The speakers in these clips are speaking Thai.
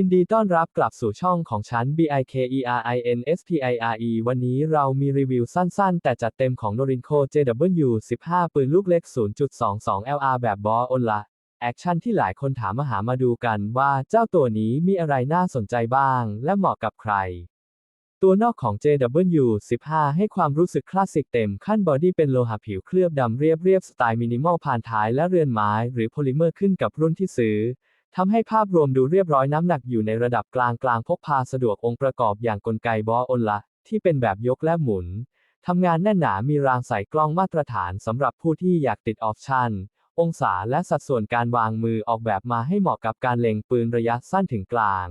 ินดีต้อนรับกลับสู่ช่องของฉัน BIKERINSPIRE วันนี้เรามีรีวิวสั้นๆ แต่จัดเต็มของ Norinco JW 15 ปืนลูกเล็ก 0.22 LR แบบบออนละแอคชั่นที่หลายคนถามมาหามาดูกันว่าเจ้าตัวนี้มีอะไรน่าสนใจบ้าง และเหมาะกับใคร ตัวนอกของ JW 15 ให้ความรู้สึกคลาสสิกเต็มขั้นบอดี้เป็นโลหะผิวเคลือบดำเรียบเรียบสไตล์มินิมอลผ่านท้ายและเรือนไม้ หรือโพลิเมอร์ขึ้นกับรุ่นที่ซื้อ ทำให้ภาพรวมดูเรียบร้อยน้ำหนักอยู่ในระดับกลางกลางพกพาสะดวกองค์ประกอบอย่างกลไกบออนละ ที่เป็นแบบยกและหมุน ทำงานแน่นหนามีรางใส่กล้องมาตรฐานสำหรับผู้ที่อยากติดออปชั่นองศาและสัดส่วนการวางมือออกแบบมาให้เหมาะกับการเล็งปืนระยะสั้นถึงกลาง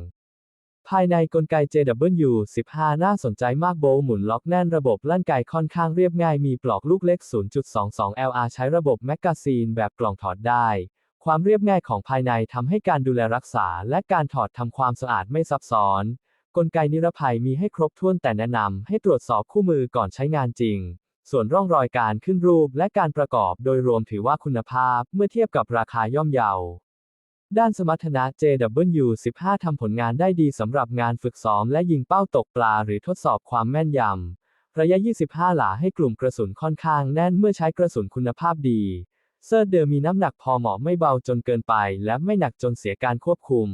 ภายในกลไก JW 15 น่าสนใจมากโบว์หมุนล็อกแน่นระบบลั่นไกค่อนข้างเรียบง่ายมีปลอกลูกเล็ก 0.22 LR ใช้ระบบแมกกาซีนแบบกล่องถอดได้ ความเรียบง่ายของภายในทำให้การดูแลรักษา และการถอดทำความสะอาดไม่ซับซ้อน กลไกนิรภัยมีให้ครบถ้วนแต่แนะนำให้ตรวจสอบคู่มือก่อนใช้งานจริง ส่วนร่องรอยการขึ้นรูปและการประกอบโดยรวมถือว่าคุณภาพเมื่อเทียบกับราคาย่อมเยาด้านสมรรถนะ JW 15 ทำผลงานได้ดีสำหรับงานฝึกซ้อมและยิงเป้าตกปลาหรือทดสอบความแม่นยำ ระยะ 25 หลาให้กลุ่มกระสุนค่อนข้างแน่นเมื่อใช้กระสุนคุณภาพดี เซิร์เดิมมีน้ำหนักพอเหมาะไม่เบาจนเกินไป และไม่หนักจนเสียการควบคุม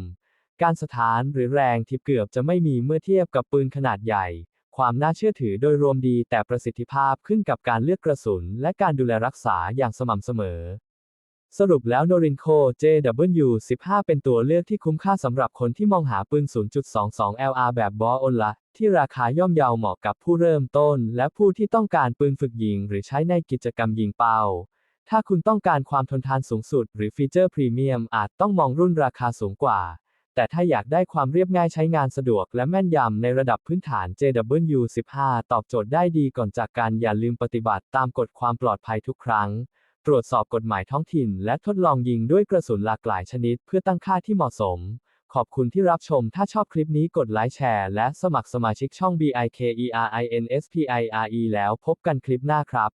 การสถานหรือแรงทิบเกือบจะไม่มีเมื่อเทียบกับปืนขนาดใหญ่ ความน่าเชื่อถือโดยรวมดีแต่ประสิทธิภาพขึ้นกับการเลือกกระสุน และการดูแลรักษาอย่างสม่ำเสมอ สรุปแล้ว Norinco JW 15 เป็นตัวเลือกที่คุ้มค่าสำหรับคนที่มองหาปืน 0.22 LR แบบบออนละที่ราคาย่อมเยาเหมาะกับผู้เริ่มต้น และผู้ที่ต้องการปืนฝึกยิง หรือใช้ในกิจกรรมยิงเป้า ถ้าคุณต้องการความทนทานสูงสุด หรือฟีเจอร์พรีเมียมอาจต้องมองรุ่นราคาสูงกว่า แต่ถ้าอยากได้ความเรียบง่ายใช้งานสะดวกและแม่นยำในระดับพื้นฐาน JW 15 ตอบโจทย์ได้ดีก่อนจากการอย่าลืมปฏิบัติตามกฎความปลอดภัยทุกครั้ง ตรวจสอบกฎหมายท้องถิ่น และทดลองยิงด้วยกระสุนหลากหลายชนิด เพื่อตั้งค่าที่เหมาะสม ขอบคุณที่รับชม ถ้าชอบคลิปนี้กดไลค์แชร์ และสมัครสมาชิกช่อง BIKERINSPIRE แล้วพบกันคลิปหน้าครับ